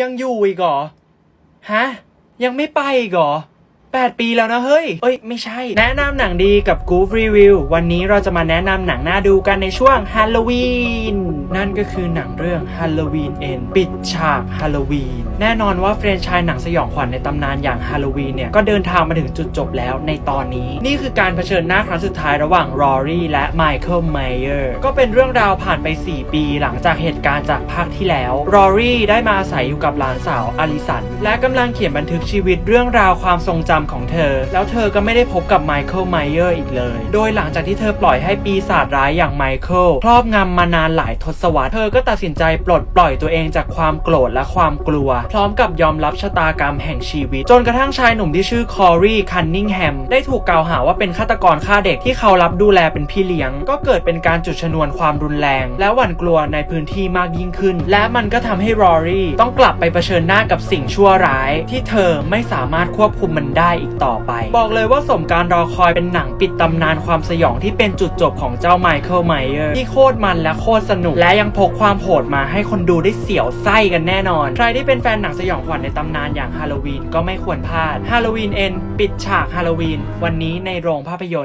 ยังอยู่อีกเหรอ ฮะ ยังไม่ไปอีกเหรอ 8 ปีแล้วนะเฮ้ย เอ้ย ไม่ใช่ แนะนำหนังดีกับ Goof Review วันนี้เราจะมาแนะนำหนังน่าดูกันในช่วงฮ a ลโลวีนนั่นก็คือหนังเรื่อง Halloween End ปิดฉากฮ a ลโลวีนแน่นอนว่าเฟรนไชายหนังสยองขวัญในตำนานอย่างฮ a ลโลวีนเนี่ย ก็เดินทางมาถึงจุดจบแล้วในตอนนี้ นี่คือการเผชิญหน้าครั้งสุดท้ายระหว่างรอรี่และไมเคิลไมเออร์ก็เป็นเรื่องราวผ่านไป 4 ปีหลังจากเหตุการณ์จากภาคที่แล้วรอรี่ได้มาอาศัยอยู่กับหลานสาวอลิสันและกำลังเขียนบันทึกชีวิตเรื่องราวความทรงจำของเธอ แล้วเธอก็ไม่ได้พบกับไมเคิลไมเออร์อีกเลย โดยหลังจากที่เธอปล่อยให้ปีศาจร้ายอย่างไมเคิลครอบงำมานานหลายทศวรรษ เธอก็ตัดสินใจปลดปล่อยตัวเองจากความโกรธและความกลัว พร้อมกับยอมรับชะตากรรมแห่งชีวิต จนกระทั่งชายหนุ่มที่ชื่อคอรีคันนิงแฮมได้ถูกกล่าวหาว่าเป็นฆาตกรฆ่าเด็กที่เขารับดูแลเป็นพี่เลี้ยง ก็เกิดเป็นการจุดชนวนความรุนแรง และหวั่นกลัวในพื้นที่มากยิ่งขึ้น และมันก็ทำให้รอรี่ต้องกลับไปเผชิญหน้ากับสิ่งชั่วร้าย ที่เธอไม่สามารถควบคุมมันได้อีกต่อไป บอกเลยว่าสมการรอคอยเป็นหนังปิดตำนานความสยองที่เป็นจุดจบของเจ้าไมเคิลไมเออร์ที่โคตรมันและโคตรสนุก และยังพกความโหดมาให้คนดูได้เสียวไส้กันแน่นอน ใครที่เป็นแฟนหนังสยองขวัญในตำนานอย่างฮาโลวีนก็ไม่ควรพลาดฮาโลวีนเอ็นปิดฉากฮาโลวีนวันนี้ในโรงภาพยนตร์